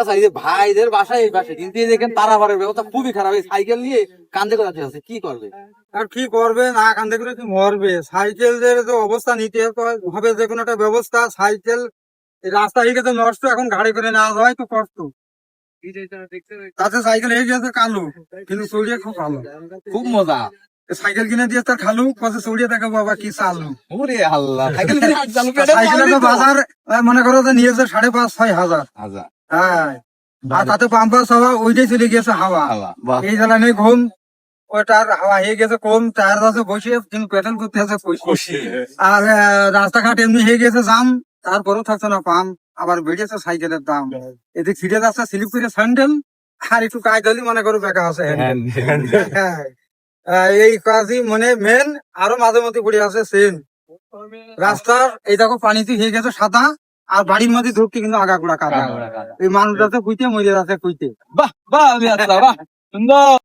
আচ্ছা এই যে ভাইদের বাসায় এই বাসায় কিন্তু দেখেন তারাবারের ব্যবস্থা খুবই খারাপ। এই সাইকেল নিয়ে কান্দে করে আছে কি করবে? আর কি করবে? না কান্দে করে কি মরবে? সাইকেলদের অবস্থা নিতে হবে যে কোনো একটা ব্যবস্থা। সাইকেল রাস্তা হয়ে গেছে নষ্ট। এখন গাড়ি করে নেওয়া হয় তো কষ্ট। তাতে সাইকেল হয়ে গেছে কালু কিন্তু চড়িয়ে খুব ভালো। খুব মজা। সাইকেল কিনে দিয়ে তার খালু কত চড়িয়ে দেখো বাবা কি চালু। ওরে আল্লাহ সাইকেল বাজার মনে করো যে নিয়েছে সাড়ে পাঁচ ছয় হাজার। আচ্ছা হ্যাঁ। আর তাতে পাম্পার সবা ওইটাই চলে গেছে হাওয়া। এই জ্বালানি ঘুম ওটার হাওয়া হয়ে গেছে কম টায়ার আছে বসে কিন্তু পেট্রোল করতে আছে আর আহ, রাস্তাঘাট এমনি হয়ে গেছে জাম তারপরেও থাকছে না পাম আবার বেড়েছে সাইকেলের দাম। এদিকে ছিটে যাচ্ছে স্লিপ করে স্যান্ডেল আর একটু কাজ হলে মনে করো বেকা আছে হ্যাঁ এই কাজই মানে মেন আরও মাঝে মধ্যে পড়ে আছে সেন রাস্তার এই দেখো পানিতে হয়ে গেছে সাদা আর বাড়ির মধ্যে ঢুকতে কিন্তু আগাগোড়া কাদা। এই মানুষটা তো কুইতে মরে খুঁজতে কুইতে। বাহ বাহ বাহ সুন্দর।